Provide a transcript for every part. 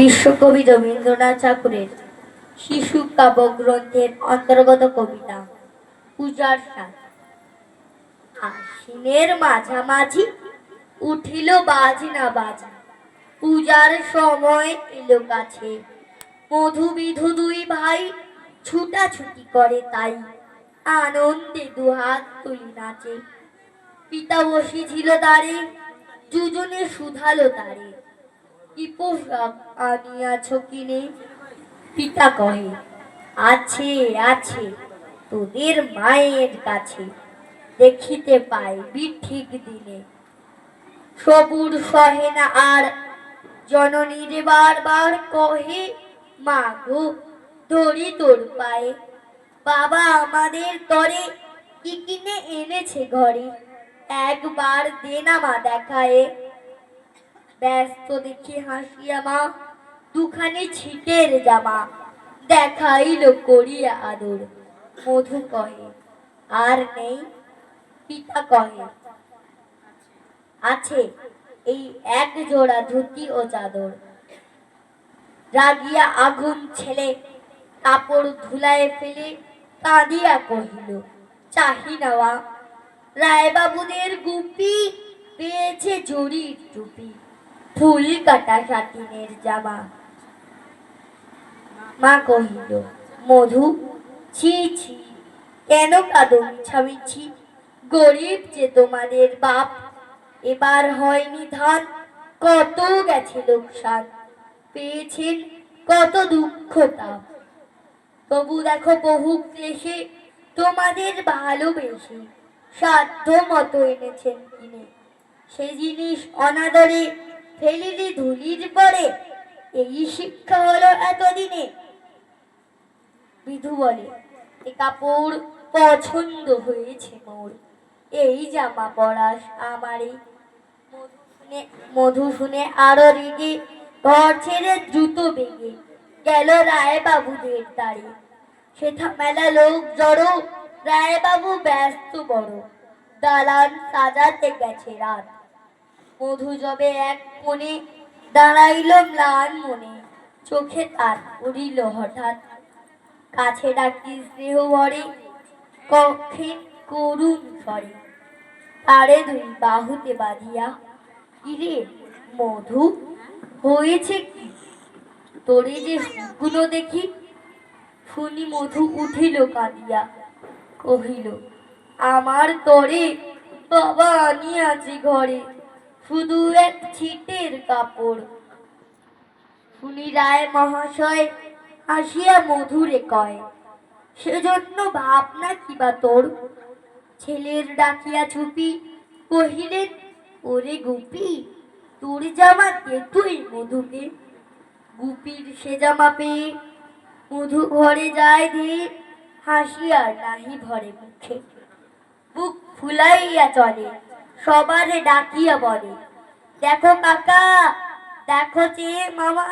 বিশ্বকবি রবীন্দ্রনাথ ঠাকুরের শিশু কাব্যগ্রন্থের অন্তর্গত কবিতা, পূজার সাজ আশ্বিনের মাঝামাঝি উঠিল বাজি না বাজি পূজার সময় এলো কাছে। মধু বিধু দুই ভাই ছুটাছুটি করে তাই, আনন্দে দুহাত তুলি নাচে। পিতা বসেছিল দাঁড়ে দুজনে শুধালো তারে। কি আনিয়াছ কিনে পিতা কহে, আছে আছে, তোদের মায়ের কাছে দেখিতে পাই ঠিক দিনে। সবুর সহে না আর জননীর বারবার কহে মা গো ধরি তোর পায়ে বাবা আমাদের তরে কি কিনে এনেছে ঘরে? একবার দে না দেখায়ে ব্যস্ত দেখি হাসিয়া মা, দুখানি ছিটের জামা দেখাইল করিয়া আদর। মধু কহে, আর নেই? পিতা কহে, আছে এই এক জোড়া ধুতি ও চাদর। রাগিয়া আগুন ছেলে কাপড় ধুলায় ফেলে কাঁদিয়া কহিল, চাহি নেওয়া রায়বাবুদের গুপি পেয়েছে জরির টুপি। ফুল কাটা সাতিনের জামা। মা কহিল, মধু, ছি ছি, কেন কাঁদো মিছামিছি গরিব যে তোমাদের বাপ, এবার হয়নি ধান কত গেছে লোকসান, পেয়েছেন কত দুঃখ তাপ। তবু দেখো বহু ক্লেশে তোমাদের ভালোবেসে সাধ্য মতো এনেছেন কিনে সে জিনিস অনাদরে ফেলিলি ধুলির পরে, এই শিক্ষা হলো এতদিনে। বিধু বলে, এ কাপড় পছন্দ হয়েছে মোর। এই জামা পরাস আমারে। মধু শুনে আরও রেগে, ঘর ছেড়ে দ্রুত বেগে গেল রায় বাবুদের দাঁড়ে সেথা মেলা লোক জড়ো রায় বাবু ব্যস্ত বড়। দালান সাজাতে গেছে রাত। মধু যবে এক কোণে দাঁড়াইল ম্লান মনে। চোখে তার উড়িল হঠাৎ। কাছে ডাকি স্নেহ ভরে, কক্ষে করুণ স্বরে। তারে দুই বাহুতে বাঁধিয়া, ইরে মধু, হয়েছে কি? তোরে যে গুলো দেখি, শুনি মধু উঠিল কাঁদিয়া। কহিল, আমার তরে বাবা আনিয়াছি ঘরে। শুধু এক ছিটের কাপড়। শুনি রায় মহাশয়, হাসিয়া মধুরে কয়, সেজন্য ভাবনা কিবা তোর? ছেলের ডাকিয়া চুপি কহিলেন, ওরে গুপি, তোর জামা দে তুই মধুকে। গুপির সে জামা পেয়ে মধু ঘরে যায় দিয়ে হাসিয়া নাহি ভরে মুখে। বুক ফুলাইয়া চলে। সবারে ডাকিয়া বলে, দেখো কাকা, দেখো যে মামা,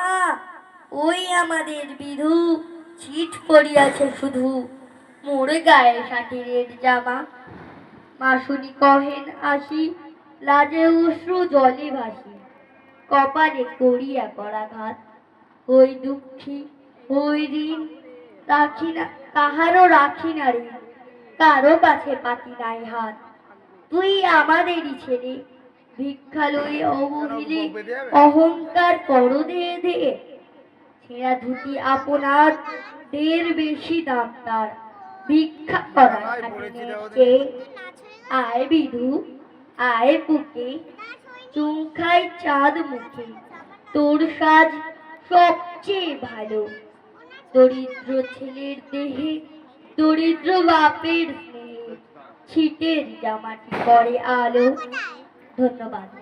ওই আমাদের বিধু ছিট পড়িয়াছে শুধু। মোর গায়ে সাটিরের জামা। মাসুনি কহেন আসি, লাজে উশ্রু জলে ভাসি। কপালে করিয়া করাঘাত ওই দুঃখী, ওই ঋণ রাখি না কাহারও রাখি না রে কারও কাছে পাতি নাই হাত। তুই আমাদেরই ছেলে। ভিক্ষা লই অবহিলে অহংকার কর দে দে। ছেঁড়া ধুতি আপনার দের বেশি দাম তার। ভিক্ষা করা আয় বিধু আয় বুকে। চুমখাই চাঁদ মুখে। তোর সাজ সবচেয়ে ভালো। দরিদ্র ছেলের দেহে দরিদ্র বাপের ছিটের জামাটি পরে আলো। ধন্যবাদ।